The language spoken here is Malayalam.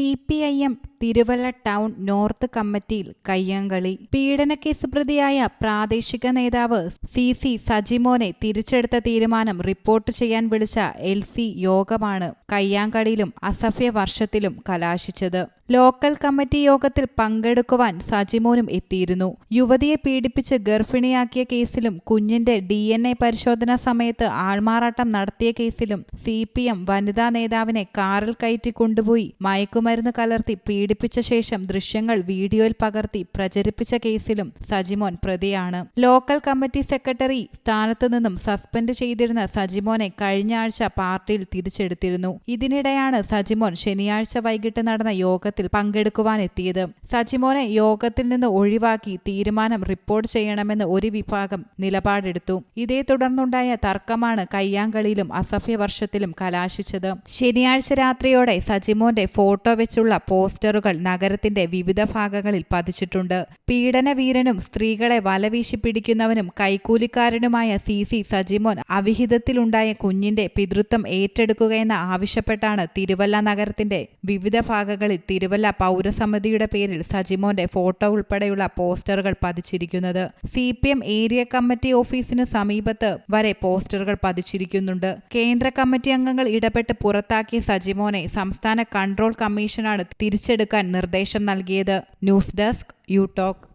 C P I M Thiruvalla town north കമ്മിറ്റിയിൽ കയ്യാങ്കളി. പീഡനക്കേസ് പ്രതിയായ പ്രാദേശിക നേതാവ് സി സി സജിമോനെ തിരിച്ചെടുത്ത തീരുമാനം റിപ്പോർട്ട് ചെയ്യാൻ വിളിച്ച എൽ സി യോഗമാണ് കയ്യാങ്കളിയിലും അസഫ്യ വർഷത്തിലും കലാശിച്ചത്. ലോക്കൽ കമ്മിറ്റി യോഗത്തിൽ പങ്കെടുക്കുവാൻ സജിമോനും എത്തിയിരുന്നു. യുവതിയെ പീഡിപ്പിച്ച് ഗർഭിണിയാക്കിയ കേസിലും കുഞ്ഞിന്റെ ഡി എൻ എ പരിശോധനാ സമയത്ത് ആൾമാറാട്ടം നടത്തിയ കേസിലും സി പി എം വനിതാ നേതാവിനെ കാറിൽ കയറ്റി കൊണ്ടുപോയി മയക്കുമരുന്ന് കലർത്തി പീഡിപ്പിച്ച ശേഷം ദൃശ്യങ്ങൾ വീഡിയോയിൽ പകർത്തി പ്രചരിപ്പിച്ച കേസിലും സജിമോൻ പ്രതിയാണ്. ലോക്കൽ കമ്മിറ്റി സെക്രട്ടറി സ്ഥാനത്തു നിന്നും സസ്പെൻഡ് ചെയ്തിരുന്ന സജിമോനെ കഴിഞ്ഞ ആഴ്ച പാർട്ടിയിൽ തിരിച്ചെടുത്തിരുന്നു. ഇതിനിടെയാണ് സജിമോൻ ശനിയാഴ്ച വൈകിട്ട് നടന്ന യോഗത്തിൽ പങ്കെടുക്കുവാനെത്തിയത് സജിമോനെ യോഗത്തിൽ നിന്ന് ഒഴിവാക്കി തീരുമാനം റിപ്പോർട്ട് ചെയ്യണമെന്ന് ഒരു വിഭാഗം നിലപാടെടുത്തു. ഇതേ തുടർന്നുണ്ടായ തർക്കമാണ് കയ്യാങ്കളിയിലും അസഭ്യവർഷത്തിലും കലാശിച്ചത്. ശനിയാഴ്ച രാത്രിയോടെ സജിമോന്റെ ഫോട്ടോ വെച്ചുള്ള പോസ്റ്ററുകൾ നഗരത്തിന്റെ വിവിധ ഭാഗങ്ങളിൽ പതിച്ചിട്ടുണ്ട്. പീഡനവീരനും സ്ത്രീകളെ വലവീശി പിടിക്കുന്നവനും കൈക്കൂലിക്കാരനുമായ സി സി സജിമോൻ അവിഹിതത്തിലുണ്ടായ കുഞ്ഞിന്റെ പിതൃത്വം ഏറ്റെടുക്കുകയെന്ന് ആവശ്യപ്പെട്ടാണ് തിരുവല്ല നഗരത്തിന്റെ വിവിധ ഭാഗങ്ങളിൽ തിരുവല്ല പൗരസമിതിയുടെ പേരിൽ സജിമോന്റെ ഫോട്ടോ ഉൾപ്പെടെയുള്ള പോസ്റ്ററുകൾ പതിച്ചിരിക്കുന്നത്. സി ഏരിയ കമ്മിറ്റി ഓഫീസിന് സമീപത്ത് വരെ പോസ്റ്ററുകൾ പതിച്ചിരിക്കുന്നുണ്ട്. കേന്ദ്ര കമ്മിറ്റി അംഗങ്ങൾ ഇടപെട്ട് പുറത്താക്കിയ സജിമോനെ സംസ്ഥാന കൺട്രോൾ കമ്മീഷനാണ് തിരിച്ചെടുക്കാൻ നിർദ്ദേശം നൽകിയത് ന്യൂസ് ഡെസ്ക് യു ടോക്ക്